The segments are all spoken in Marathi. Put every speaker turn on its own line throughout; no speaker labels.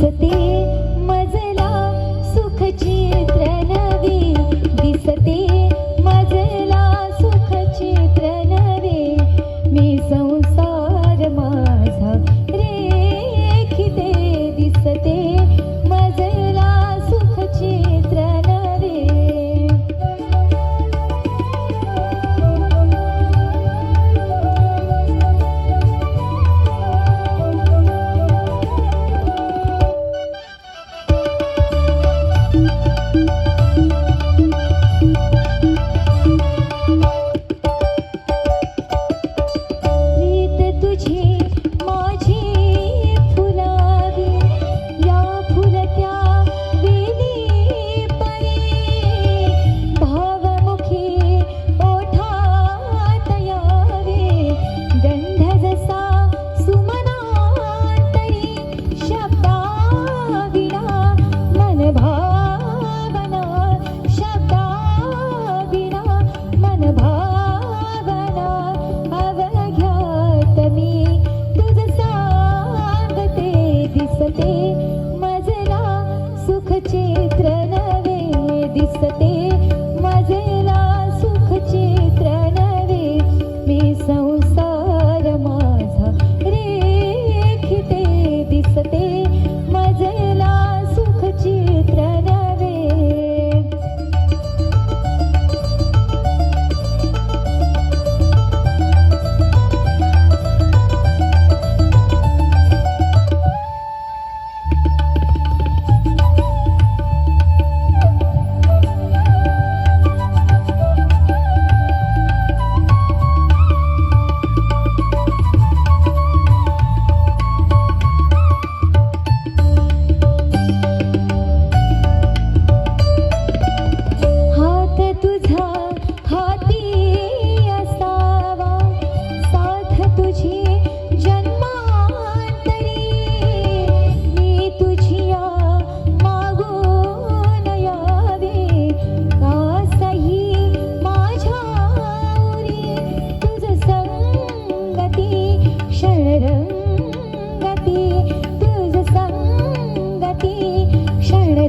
सती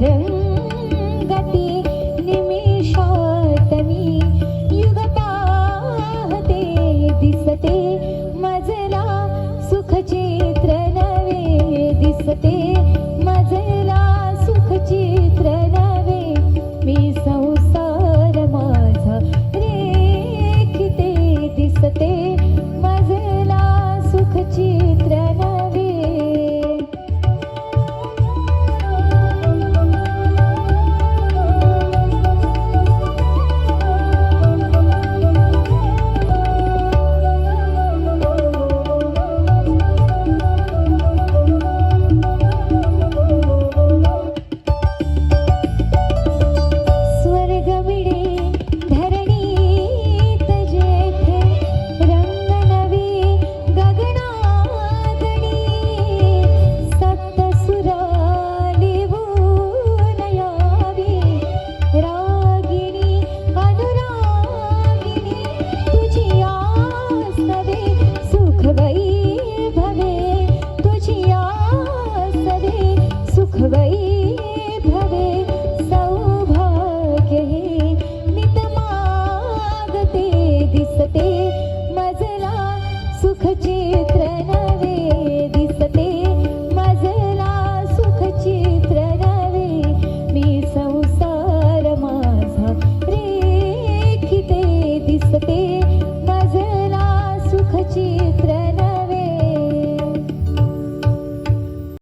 तरंगते निमिषातनी युगपाहते दिसते मजला सुखचित्र नवे दिसते. फिरते मजला सुखचित्र